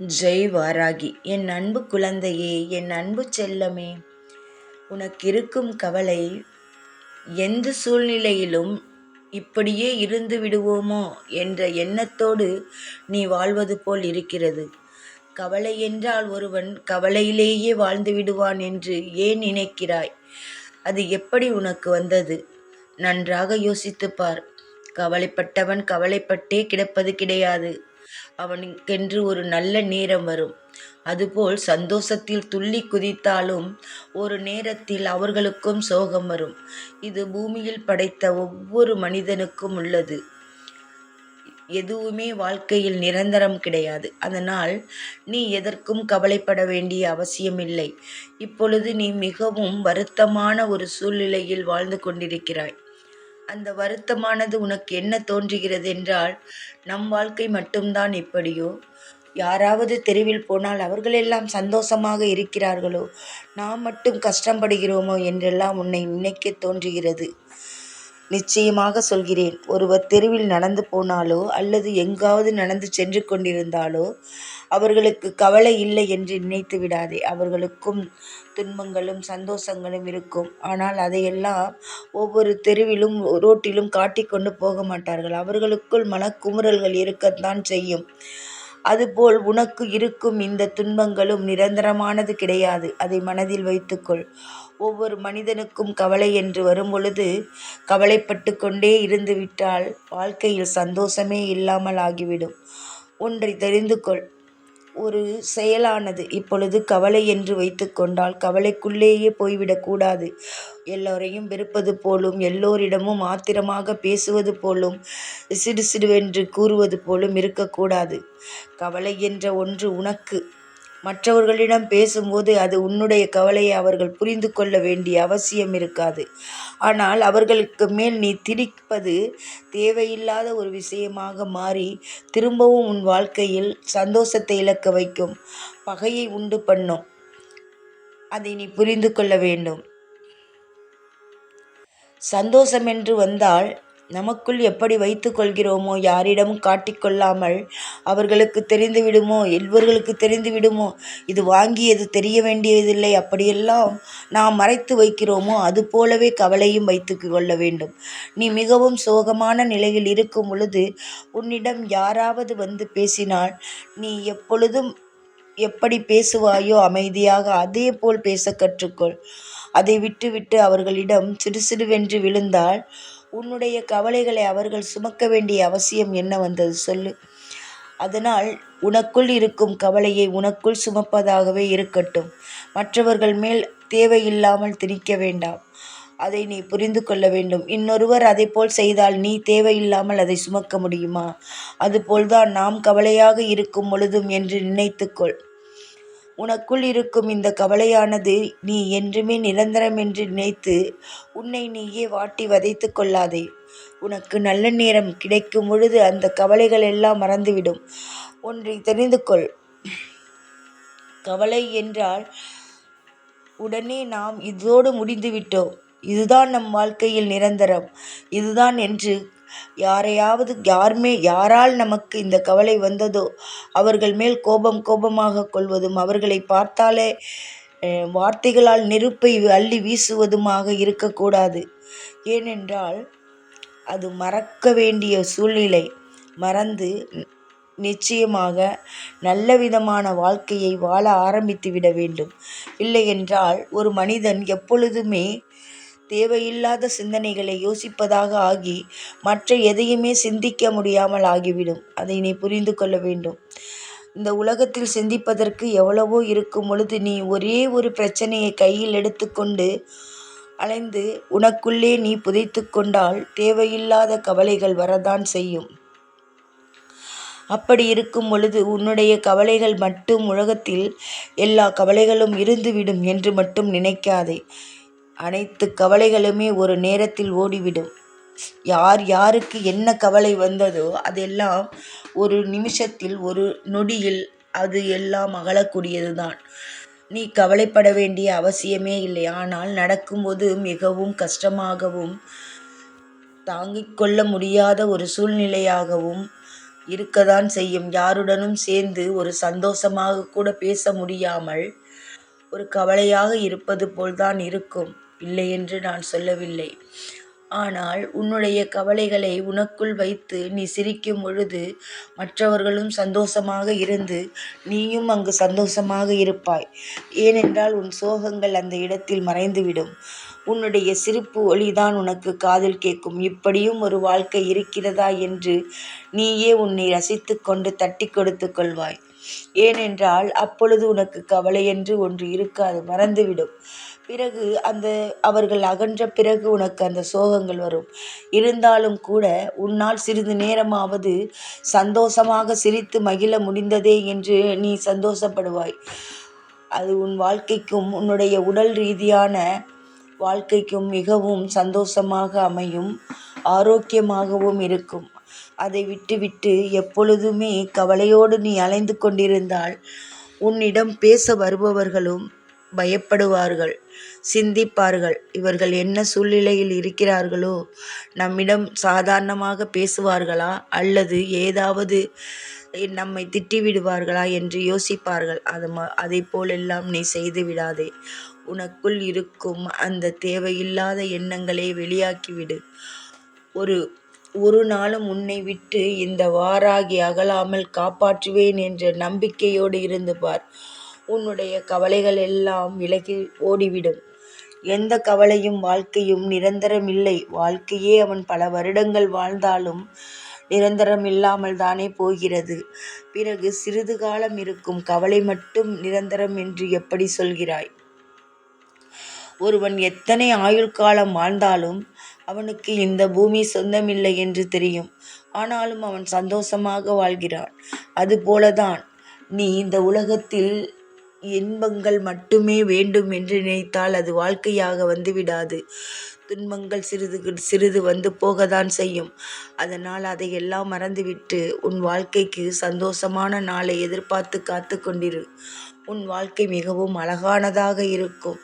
ஜெய் வாராகி என் அன்பு குழந்தையே என் அன்பு செல்லமே உனக்கு இருக்கும் கவலை எந்த சூழ்நிலையிலும் இப்படியே இருந்து விடுவோமோ என்ற எண்ணத்தோடு நீ வாழ்வது போல் இருக்கிறது. கவலை என்றால் ஒருவன் கவலையிலேயே வாழ்ந்து விடுவான் என்று ஏன் நினைக்கிறாய்? அது எப்படி உனக்கு வந்தது? நன்றாக யோசித்துப் பார். கவலைப்பட்டவன் கவலைப்பட்டே கிடப்பது கிடையாது. அவனுக்கென்று ஒரு நல்ல நேரம் வரும். அதுபோல் சந்தோஷத்தில் துள்ளி குதித்தாலும் ஒரு நேரத்தில் அவர்களுக்கும் சோகம் வரும். இது பூமியில் படைத்த ஒவ்வொரு மனிதனுக்கும் உள்ளது. எதுவுமே வாழ்க்கையில் நிரந்தரம் கிடையாது. அதனால் நீ எதற்கும் கவலைப்பட வேண்டிய அவசியமில்லை. இப்பொழுது நீ மிகவும் வருத்தமான ஒரு சூழ்நிலையில் வாழ்ந்து கொண்டிருக்கிறாய். அந்த வருத்தமானது உனக்கு என்ன தோன்றுகிறது என்றால் நம் வாழ்க்கை மட்டும்தான் எப்படியோ யாராவது தெருவில் போனால் அவர்களெல்லாம் சந்தோஷமாக இருக்கிறார்களோ? நாம் மட்டும் கஷ்டப்படுகிறோமோ என்றெல்லாம் உன்னை நினைக்க தோன்றுகிறது. நிச்சயமாக சொல்கிறேன். ஒருவர் தெருவில் நடந்து போனாலோ அல்லது எங்காவது நடந்து சென்று கொண்டிருந்தாலோ அவர்களுக்கு கவலை இல்லை என்று நினைத்து விடாதே. அவர்களுக்கும் துன்பங்களும் சந்தோஷங்களும் இருக்கும். ஆனால் அதையெல்லாம் ஒவ்வொரு தெருவிலும் ரோட்டிலும் காட்டிக்கொண்டு போக மாட்டார்கள். அவர்களுக்குள் மனக்குமுறல்கள் இருக்கத்தான் செய்யும். அதுபோல் உனக்கு இருக்கும் இந்த துன்பங்களும் நிரந்தரமானது கிடையாது. அதை மனதில் வைத்துக்கொள். ஒவ்வொரு மனிதனுக்கும் கவலை என்று வரும்பொழுது கவலைப்பட்டு கொண்டே இருந்து விட்டால் வாழ்க்கையில் சந்தோஷமே இல்லாமல் ஆகிவிடும். ஒன்றை தெரிந்து கொள். ஒரு செயலானது இப்பொழுது கவலை என்று வைத்துக்கொண்டால் கவலைக்குள்ளேயே போய்விடக்கூடாது எல்லோரையும் வெறுப்பது போலும் எல்லோரிடமும் ஆத்திரமாக பேசுவது போலும் சிடு சிடுவென்று கூறுவது போலும் இருக்கக்கூடாது. கவலை என்ற ஒன்று உனக்கு. மற்றவர்களிடம் பேசும்போது அது உன்னுடைய கவலையை அவர்கள் புரிந்து கொள்ள வேண்டிய அவசியம் இருக்காது. ஆனால் அவர்களுக்கு மேல் நீ திணிப்பது தேவையில்லாத ஒரு விஷயமாக மாறி திரும்பவும் உன் வாழ்க்கையில் சந்தோஷத்தை இழக்க வைக்கும் பகையை உண்டு பண்ணும். அதை நீ புரிந்து கொள்ள வேண்டும். சந்தோஷம் என்று வந்தால் நமக்குள் எப்படி வைத்து கொள்கிறோமோ யாரிடமும் காட்டிக்கொள்ளாமல் அவர்களுக்கு தெரிந்து விடுமோ எல்வர்களுக்கு தெரிந்து விடுமோ இது வாங்கியது தெரிய வேண்டியதில்லை அப்படியெல்லாம் நாம் மறைத்து வைக்கிறோமோ அது போலவே கவலையும் வைத்து கொள்ள வேண்டும். நீ மிகவும் சோகமான நிலையில் இருக்கும் பொழுது உன்னிடம் யாராவது வந்து பேசினால் நீ எப்பொழுதும் எப்படி பேசுவாயோ அமைதியாக அதே போல் பேச கற்றுக்கொள். அதை விட்டுவிட்டு அவர்களிடம் சிறு சிறுவென்று விழுந்தால் உன்னுடைய கவலைகளை அவர்கள் சுமக்க வேண்டிய அவசியம் என்ன வந்தது சொல்லு. அதனால் உனக்குள் இருக்கும் கவலையை உனக்குள் சுமப்பதாகவே இருக்கட்டும். மற்றவர்கள் மேல் தேவையில்லாமல் திணிக்க வேண்டாம். அதை நீ புரிந்து கொள்ள வேண்டும். இன்னொருவர் அதை போல் செய்தால் நீ தேவையில்லாமல் அதை சுமக்க முடியுமா? அதுபோல்தான் நாம் கவலையாக இருக்கும் பொழுதும் என்று நினைத்துக்கொள். உனக்குள் இருக்கும் இந்த கவலையானது நீ என்றுமே நிரந்தரம் என்று நினைத்து உன்னை நீயே வாட்டி வதைத்து கொள்ளாதே. உனக்கு நல்ல நேரம் கிடைக்கும் பொழுது அந்த கவலைகள் எல்லாம் மறந்துவிடும். ஒன்றை தெரிந்து கொள். கவலை என்றால் உடனே நாம் இதோடு முடிந்துவிட்டோம். இதுதான் நம் வாழ்க்கையில் நிரந்தரம். இதுதான் என்று யாரையாவது யாருமே யாரால் நமக்கு இந்த கவலை வந்ததோ அவர்கள் மேல் கோபம் கோபமாக கொள்வதும் அவர்களை பார்த்தாலே வார்த்தைகளால் நெருப்பை அள்ளி வீசுவதுமாக இருக்கக்கூடாது. ஏனென்றால் அது மறக்க வேண்டிய சூழ்நிலை. மறந்து நிச்சயமாக நல்ல விதமான வாழ்க்கையை வாழ ஆரம்பித்து விட வேண்டும். இல்லையென்றால் ஒரு மனிதன் எப்பொழுதுமே தேவையில்லாத சிந்தனைகளை யோசிப்பதாக ஆகி மற்ற எதையுமே சிந்திக்க முடியாமல் ஆகிவிடும். அதை நீ புரிந்து கொள்ள வேண்டும். இந்த உலகத்தில் சிந்திப்பதற்கு எவ்வளவோ இருக்கும் பொழுது நீ ஒரே ஒரு பிரச்சனையை கையில் எடுத்துக்கொண்டு அலைந்து உனக்குள்ளே நீ புதைத்து கொண்டால் தேவையில்லாத கவலைகள் வரதான் செய்யும். அப்படி இருக்கும் பொழுது உன்னுடைய கவலைகள் மட்டும் உலகத்தில் எல்லா கவலைகளும் இருந்துவிடும் என்று மட்டும் நினைக்காதே. அனைத்து கவலைகளுமே ஒரு நேரத்தில் ஓடிவிடும். யார் யாருக்கு என்ன கவலை வந்ததோ அதெல்லாம் ஒரு நிமிஷத்தில் ஒரு நொடியில் அது எல்லாம் அகலக்கூடியது தான் நீ கவலைப்பட வேண்டிய அவசியமே இல்லை. ஆனால் நடக்கும்போது மிகவும் கஷ்டமாகவும் தாங்கிக் கொள்ள முடியாத ஒரு சூழ்நிலையாகவும் இருக்கதான் செய்யும். யாருடனும் சேர்ந்து ஒரு சந்தோஷமாக கூட பேச முடியாமல் ஒரு கவலையாக இருப்பது போல்தான் இருக்கும். இல்லை என்று நான் சொல்லவில்லை. ஆனால் உன்னுடைய கவலைகளை உனக்குள் வைத்து நீ சிரிக்கும் பொழுது மற்றவர்களும் சந்தோஷமாக இருந்து நீயும் அங்கு சந்தோஷமாக இருப்பாய். ஏனென்றால் உன் சோகங்கள் அந்த இடத்தில் மறைந்துவிடும். உன்னுடைய சிரிப்பு ஒளிதான் உனக்கு காதில் கேட்கும். இப்படியும் ஒரு வாழ்க்கை இருக்கிறதா என்று நீயே உன்னை ரசித்து கொண்டு தட்டி கொடுத்து கொள்வாய். ஏனென்றால் அப்பொழுது உனக்கு கவலை என்று ஒன்று இருக்காது மறந்துவிடும். பிறகு அந்த அவர்கள் அகன்ற பிறகு உனக்கு அந்த சோகங்கள் வரும். இருந்தாலும் கூட உன்னால் சிறிது நேரமாவது சந்தோஷமாக சிரித்து மகிழ முடிந்ததே என்று நீ சந்தோஷப்படுவாய். அது உன் வாழ்க்கைக்கும் உன்னுடைய உடல் ரீதியான வாழ்க்கைக்கும் மிகவும் சந்தோஷமாக அமையும் ஆரோக்கியமாகவும் இருக்கும். அதை விட்டுவிட்டு எப்பொழுதுமே கவலையோடு நீ அலைந்து கொண்டிருந்தால் உன்னிடம் பேச வருபவர்களும் பயப்படுவார்கள் சிந்திப்பார்கள். இவர்கள் என்ன சூழ்நிலையில் இருக்கிறார்களோ நம்மிடம் சாதாரணமாக பேசுவார்களா அல்லது ஏதாவது நம்மை திட்டி விடுவார்களா என்று யோசிப்பார்கள். அது ம அதை போலெல்லாம் நீ செய்து விடாதே. உனக்குள் இருக்கும் அந்த தேவையில்லாத எண்ணங்களை வெளியாக்கிவிடு. ஒரு ஒரு நாளும் உன்னை விட்டு இந்த வாராகி அகலாமல் காப்பாற்றுவேன் என்ற நம்பிக்கையோடு இருந்து பார். உன்னுடைய கவலைகள் எல்லாம் விலகி ஓடிவிடும். எந்த கவலையும் வாழ்க்கையும் நிரந்தரமில்லை. வாழ்க்கையே அவன் பல வருடங்கள் வாழ்ந்தாலும் நிரந்தரம் இல்லாமல் தானே போகிறது. பிறகு சிறிது காலம் இருக்கும் கவலை மட்டும் நிரந்தரம் என்று எப்படி சொல்கிறாய்? ஒருவன் எத்தனை ஆயுள் காலம் வாழ்ந்தாலும் அவனுக்கு இந்த பூமி சொந்தமில்லை என்று தெரியும். ஆனாலும் அவன் சந்தோஷமாக வாழ்கிறான். அதுபோலதான் நீ இந்த உலகத்தில் இன்பங்கள் மட்டுமே வேண்டும் என்று நினைத்தால் அது வாழ்க்கையாக வந்துவிடாது. துன்பங்கள் சிறிது சிறிது வந்து போகத்தான் செய்யும். அதனால் அதையெல்லாம் மறந்துவிட்டு உன் வாழ்க்கைக்கு சந்தோஷமான நாளை எதிர்பார்த்து காத்து கொண்டிரு. உன் வாழ்க்கை மிகவும் அழகானதாக இருக்கும்.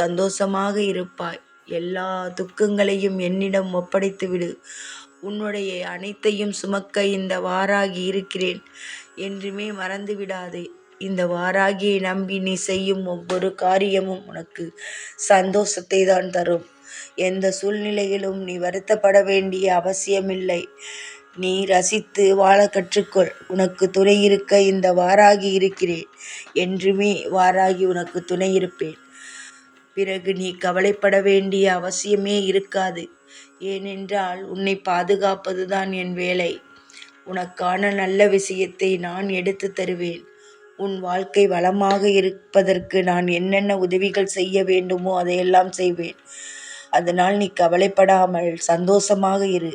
சந்தோஷமாக இருப்பாய். எல்லா துக்கங்களையும் என்னிடம் ஒப்படைத்து விடு. உன்னுடைய அனைத்தையும் சுமக்க இந்த வாராகி இருக்கிறேன். என்றுமே மறந்து விடாதே. இந்த வாராகியை நம்பி நீ செய்யும் ஒவ்வொரு காரியமும் உனக்கு சந்தோஷத்தை தான் தரும். எந்த சூழ்நிலையிலும் நீ வருத்தப்பட வேண்டிய அவசியமில்லை. நீ ரசித்து வாழ கற்றுக்கொள். உனக்கு துணை இருக்க இந்த வாராகி இருக்கிறேன். என்றுமே வாராகி உனக்கு துணை இருப்பேன். பிறகு நீ கவலைப்பட வேண்டிய அவசியமே இருக்காது. ஏனென்றால் உன்னை பாதுகாப்பதுதான் என் வேலை. உனக்கான நல்ல விஷயத்தை நான் எடுத்து தருவேன். உன் வாழ்க்கை வளமாக இருப்பதற்கு நான் என்னென்ன உதவிகள் செய்ய வேண்டுமோ அதையெல்லாம் செய்வேன். அதனால் நீ கவலைப்படாமல் சந்தோஷமாக இரு.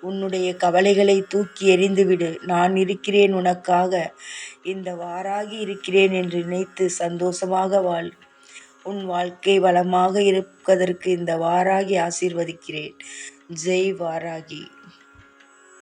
உன்னுடைய கவலைகளை தூக்கி எறிந்துவிடு நான் இருக்கிறேன் உனக்காக. இந்த வாராகி இருக்கிறேன் என்று நினைத்து சந்தோஷமாக வாழ். உன் வாழ்க்கை வளமாக இருப்பதற்கு இந்த வாராகி ஆசீர்வதிக்கிறேன். ஜெய் வாராகி.